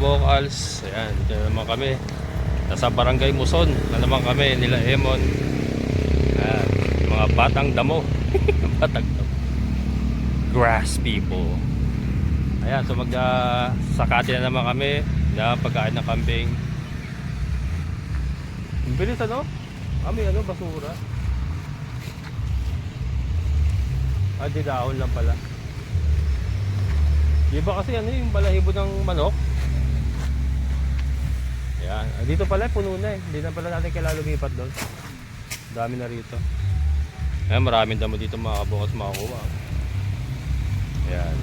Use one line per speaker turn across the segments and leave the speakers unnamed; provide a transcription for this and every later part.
kabokals. Ayan, dito na naman kami. Nasa barangay Muson na naman kami nila Emon. Ayan, mga batang damo. batang damo. Grass people. Ayan, so mag uh, sakati na naman kami na pagkain ng kambing. Bilis ano? Kami ano, basura. Ah, di dahon lang pala. Di ba kasi ano yung balahibo ng manok? Yan. Ah, Dito pala puno na eh. Hindi na pala natin kailangan lumipat doon. Dami na rito. Ayan, maraming damo dito mga kabukas makakuha. Ayan.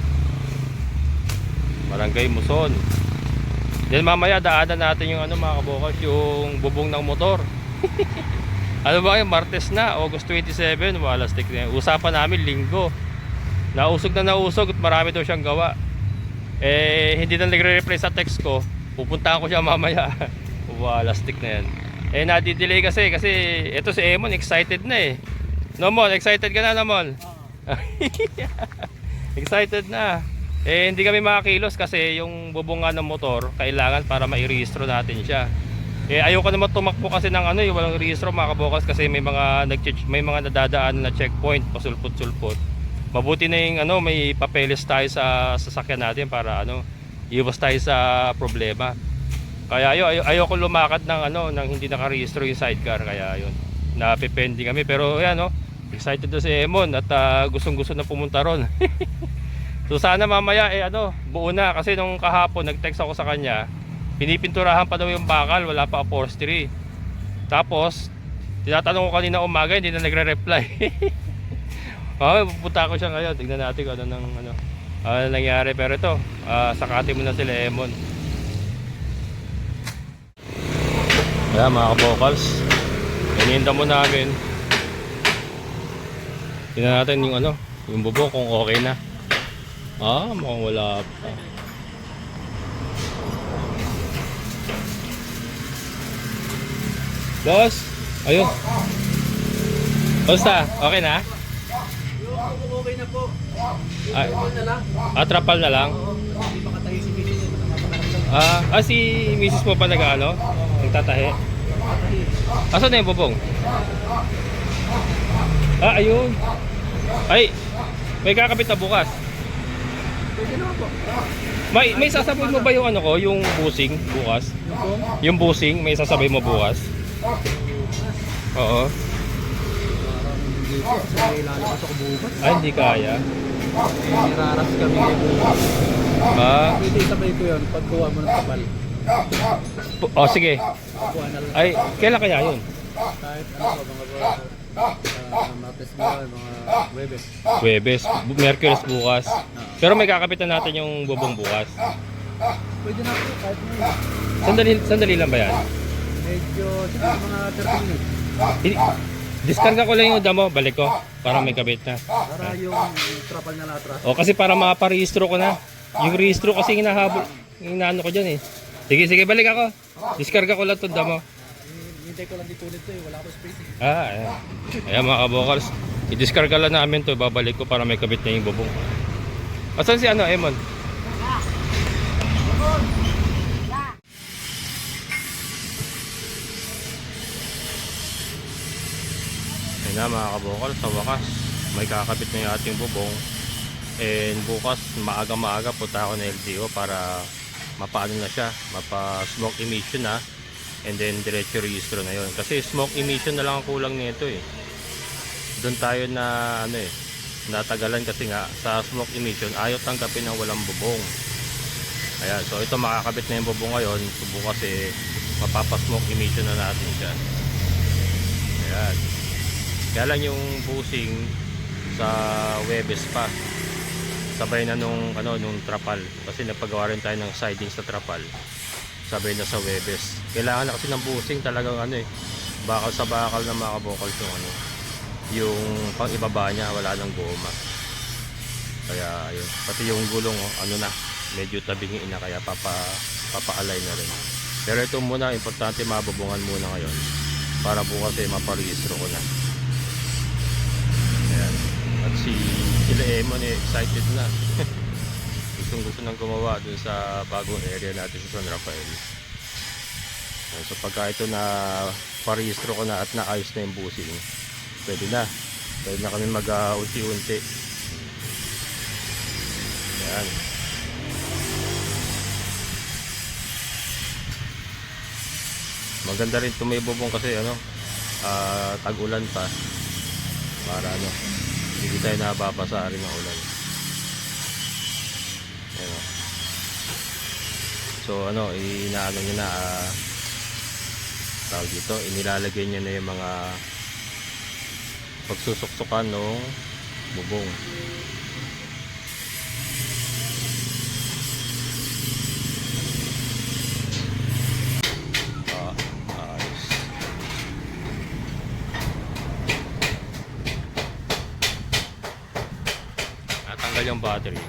Barangay Muson. Then mamaya daanan natin yung ano mga kabukas, yung bubong ng motor. ano ba yung Martes na, August 27, wala stick na. Usapan namin linggo. Nausog na nausog at marami daw siyang gawa. Eh, hindi na nagre-reply sa text ko. Pupuntahan ko siya mamaya. Wala stick na yan. Eh, nadidelay kasi. Kasi ito si Emon, excited na eh. Nomol, excited ka na, Nomol? excited na. Eh, hindi kami makakilos kasi yung bubunga ng motor, kailangan para mairehistro natin siya. Eh, ayoko naman tumakbo kasi ng ano, yung walang rehistro mga kabukas kasi may mga nag may mga nadadaan na checkpoint, pasulpot-sulpot. Mabuti na yung ano, may papeles tayo sa sasakyan natin para ano, iwas tayo sa problema. Kaya ayo ayo ayoko lumakad ng ano, nang hindi nakarehistro yung sidecar kaya yun. Napipending kami pero ayan no, excited na si Emon at ah, gustong-gusto na pumunta ron. so sana mamaya eh ano, buo na kasi nung kahapon nag-text ako sa kanya, pinipinturahan pa daw yung bakal, wala pa upholstery. Tapos tinatanong ko kanina umaga, hindi na nagre-reply. Okay, pupunta ko siya ngayon. Tignan natin kung ano nang ano, ano nangyari. Pero ito, ah, sakati mo na sila Emon. Kaya mga kabokals, iniinda mo namin. Tingnan natin yung ano, yung bubok kung okay na. Ah, mukhang wala pa. Boss, ayun. Basta, okay na?
Okay na po.
Ay,
lang?
atrapal na lang. Ah, ah si Mrs. mo pa nag-ano? Nagtatahi. Asan na yung bubong? Ah, ayun. Ay, may kakabit na bukas. May may sasabay mo ba yung ano ko, yung busing bukas?
Yung
busing, may sasabay mo bukas? Oo. Ay, hindi kaya.
Eh, niraras kami ngayon.
Ah,
Pwede isabay ko yun. Pagkuha mo ng kapal.
pu- oh sige.
Kuha na lang.
Ay, kailan kaya yun?
Kahit ano po, mga uh, Martes na mga Webes.
Webes, bu- Merkules bukas. Pero may kakabit na natin yung bubong bukas.
Pwede na po. Kahit na
Sandali, sandali lang ba yan?
Medyo, siguro mga 30 minutes.
Hindi- Diskarga ko lang yung damo, balik ko. Para may kabit na.
Para yung trapal na latras.
O kasi para maparehistro ko na. Yung rehistro kasi hinahabol. Inaano ko dyan eh. Sige, sige, balik ako. Diskarga ko lang itong damo.
Hintay ko lang dito nito eh. Wala ko space eh.
Ah, ayan. Ayan mga kabokals. I-diskarga lang namin to Babalik ko para may kabit na yung bubong. Asan si ano, Emon? Ayan na mga kabokal, sa wakas may kakabit na yung ating bubong. And bukas maaga-maaga punta ako ng LGO para mapaano na siya mapa smoke emission na. And then diretso registro na yon kasi smoke emission na lang ang kulang nito eh. Doon tayo na ano eh natagalan kasi nga sa smoke emission ayaw tanggapin ng walang bubong. Ayan so ito makakabit na yung bubong ngayon. So bukas eh mapapasmoke emission na natin siya. Ayan kaya lang yung busing sa Webes pa. Sabay na nung ano nung trapal. Kasi nagpagawa rin tayo ng siding sa trapal. Sabay na sa Webes. Kailangan na kasi ng busing talagang ano eh bakal sa bakal na mga kabokal yung ano yung pang ibaba niya wala nang goma. Kaya ayun pati yung gulong oh, ano na medyo tabingi na kaya papa papa-align na rin. Pero ito muna importante mabubungan muna ngayon para bukas eh maparehistro ko na Ayan. At si sila Emon eh, excited na. gustong gusto nang gumawa dun sa bagong area natin sa San Rafael. So pagka ito na parehistro ko na at naayos na yung busing, pwede na. Pwede na kami mag-unti-unti. Ayan. Maganda rin tumibubong kasi ano, ah, tag-ulan pa. Para ano, hindi tayo nababasa rin ng ulan. Ayan o. So ano, inaano nyo na ah, tawag dito, inilalagay nyo na yung mga pagsusuksukan ng bubong. Ah, ayos. Natanggal yung battery.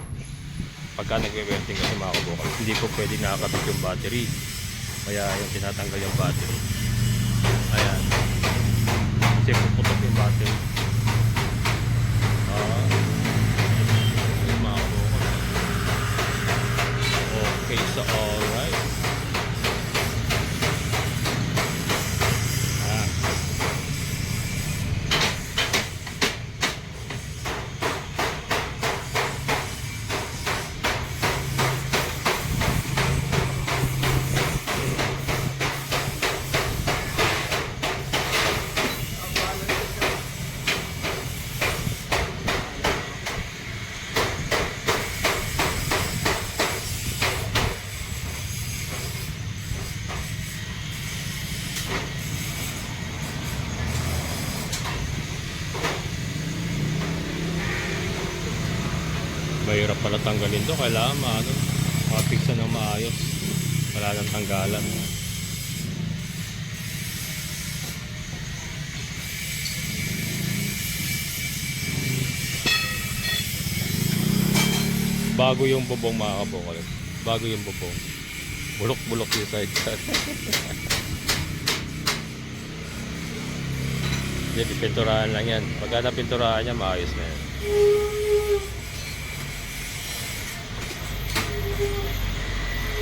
Pagka nagwe-welding kasi mga kabukal, hindi po pwede nakakabit yung battery. Kaya yung tinatanggal yung battery. Ayan. Kasi puputok yung battery. Ah. Yung mga kabukal. Okay, so alright. Ah. Mahirap pala tanggalin to. Kailangan maano, mapiksa ng maayos. Wala nang tanggalan. Bago yung bubong mga kabukal. Bago yung bubong. Bulok-bulok yung side cut. Hindi, pipinturahan lang yan. Pagka napinturahan niya, maayos na yan.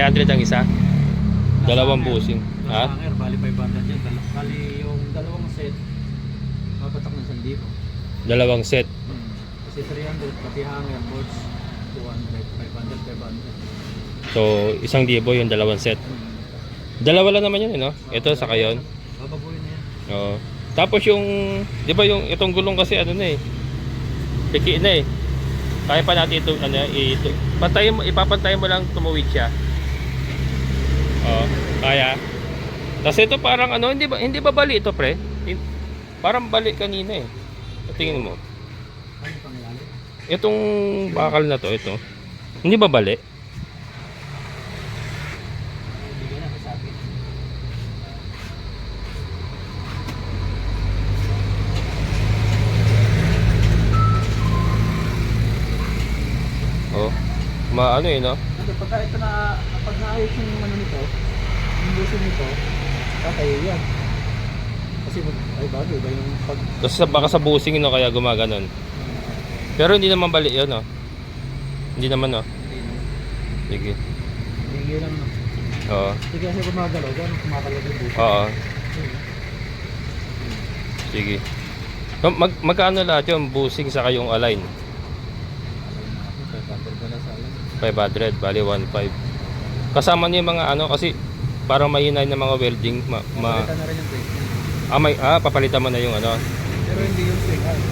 $300 ang isa? Dalawang busing. Ha?
Hanger, bali 500 yan. Dal- Bali yung dalawang set, mapatak ng 1,000.
Dalawang set.
Hmm. Kasi 300, pati hanger, boards, 200, 500, 500.
So, isang libo yung dalawang set.
Hmm.
Dalawa lang naman yun, eh, no? Ito, saka yun.
Babaguhin na yan.
Oo. Tapos yung, di ba yung itong gulong kasi ano na eh. Piki na eh. Kaya pa natin ito, ano, ito. Pantayin mo, ipapantayin mo lang tumuwid siya. Oo. Kaya. Tapos ito parang ano, hindi ba, hindi ba bali ito pre? Parang bali kanina eh. Tingin mo. Itong bakal na to, ito. Hindi ba bali? Oh. Maano eh, no?
Pagka ito na, pag naayos yung ano nito, yung buso nito, kakayo yan. Kasi mag- ay bago, iba yung pag...
Tapos sa, baka sa busing no, kaya gumaganon. Pero hindi naman bali yun, no? Hindi naman.
Hindi naman.
Sige.
Hindi lang no.
Oo.
Hindi kasi gumagalaw, gano'n kumakalaw yung buko.
Oo. Sige. So, Mag magkano lahat yung busing sa kayong align?
Alam natin, 500 na lang sa alam.
500, bali 1.5. Kasama niyo yung mga ano kasi parang mahina na mga welding. Ma, ma,
na rin yung brake.
ah, may, ah, papalitan mo na yung ano.
Pero hindi yung swing arm.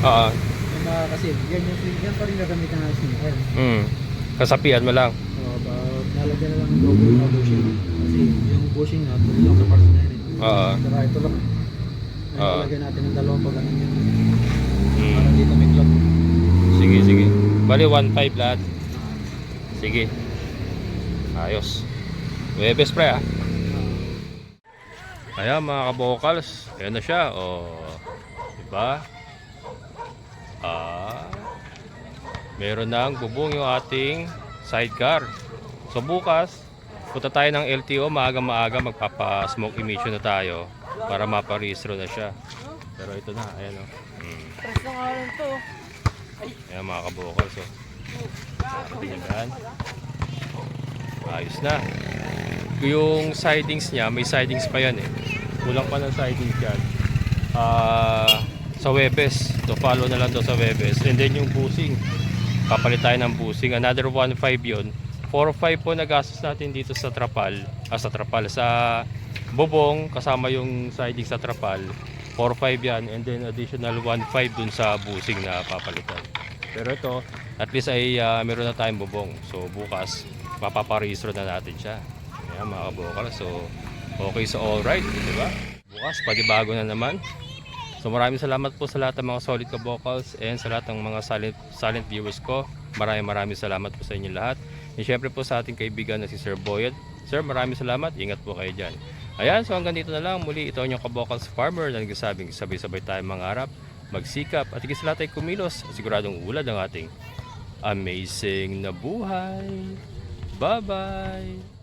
Oo.
Yung mga kasi, yan yung swing, yan pa rin gagamitan ng swing arm.
Mm. Kasapian mo lang.
So, ba, nalagyan na lang ng double na bushing. Kasi yung bushing na, tuloy lang sa parts na yun. eh.
Oo.
Saka ito lang.
Oo.
Nalagyan natin ng dalawang pag ano yun.
Mm.
Para dito may clock.
Sige, sige. Bali 1.5 lahat. Sige. Ayos. Webes pre ah. Ayan mga kabokals. Ayan na siya. O, diba? Ah, meron nang bubong yung ating sidecar. So bukas, punta tayo ng LTO maaga-maaga magpapa-smoke emission na tayo para maparehistro na siya. Pero ito na, ayan o. Mm.
Tres na nga rin to.
Ayan mga kabukal. So, yan. Ayos na. Yung sidings niya, may sidings pa yan eh. Kulang pa ng sidings yan. Ah, sa Webes. To follow na lang to sa Webes. And then yung busing. Papalit tayo ng busing. Another 1.5 yun. 4.5 po nagastos natin dito sa Trapal. Ah, sa Trapal. Sa Bobong, kasama yung siding sa Trapal. 4.5 yan. And then additional 1.5 dun sa busing na papalitan. Pero ito, at least ay ah, meron na tayong bubong. So bukas, mapaparehistro na natin siya. Ayan mga kabukal. So okay so alright, di ba? Bukas, panibago na naman. So maraming salamat po sa lahat ng mga solid ka-vocals and sa lahat ng mga silent, silent viewers ko. Maraming maraming salamat po sa inyo lahat. And syempre po sa ating kaibigan na si Sir Boyet. Sir, maraming salamat. Ingat po kayo dyan. Ayan, so hanggang dito na lang. Muli, ito ang inyong ka-vocals farmer na nagsasabing sabay-sabay tayo mangarap, magsikap, at higit sa lahat ay kumilos. Siguradong ulad ang ating amazing na buhay. Bye-bye!